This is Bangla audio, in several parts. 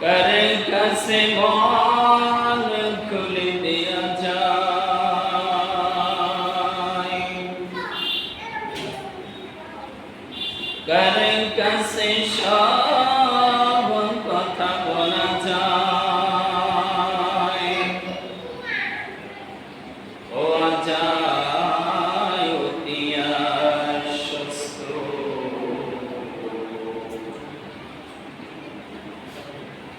कर कसे मान खुल दिया जाए कर कसे সব কথা বলা যায়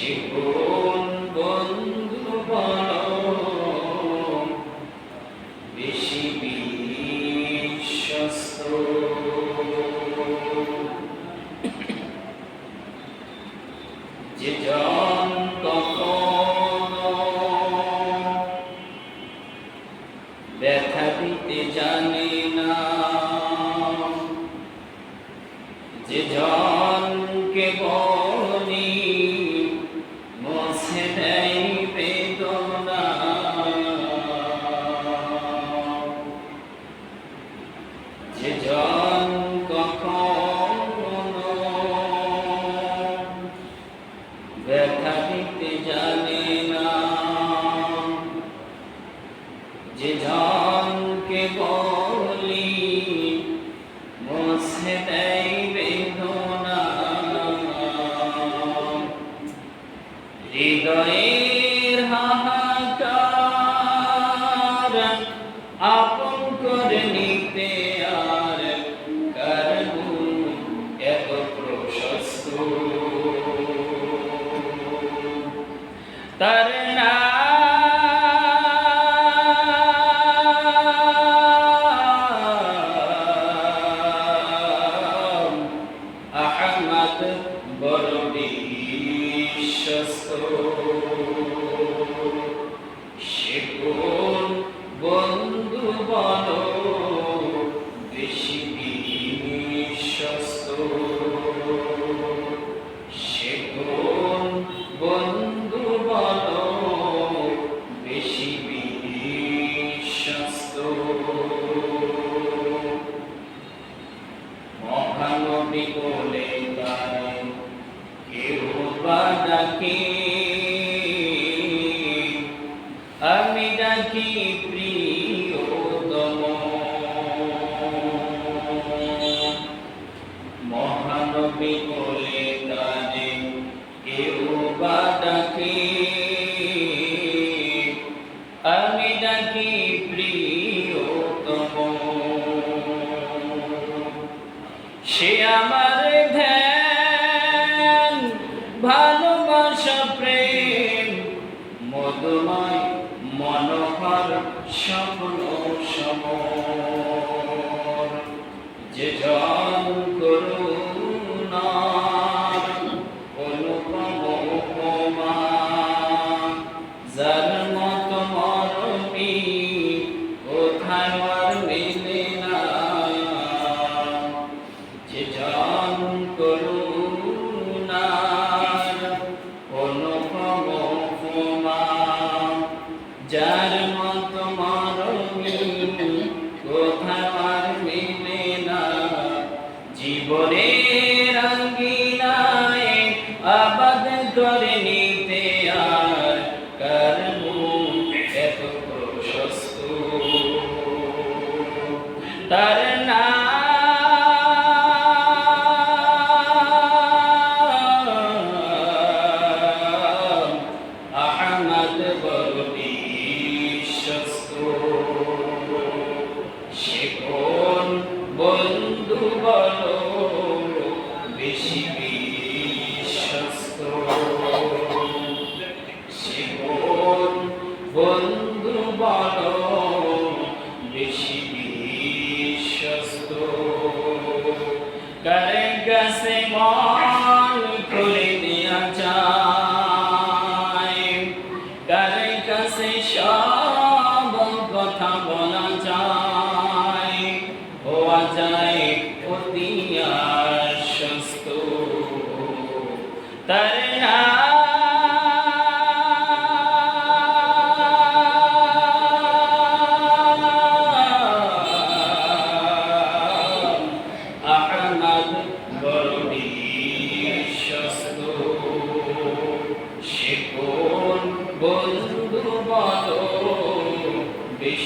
শিবন বন্ধু বন বেশি বিশ্বস্ত। যে জন ব্যথা দিতে জানে না। যে জন দেখা দিতে যান তুমি বলে তাই কেউ বা ডাকে সে আমার ধ্যান ভালোবাসা প্রেম মধুময় মনোহর স্বপ্ন সম যে জয় Jarum কাছে সব কথা বলা যায়। হওয়া যায় অতি আশ্বস্ত। তার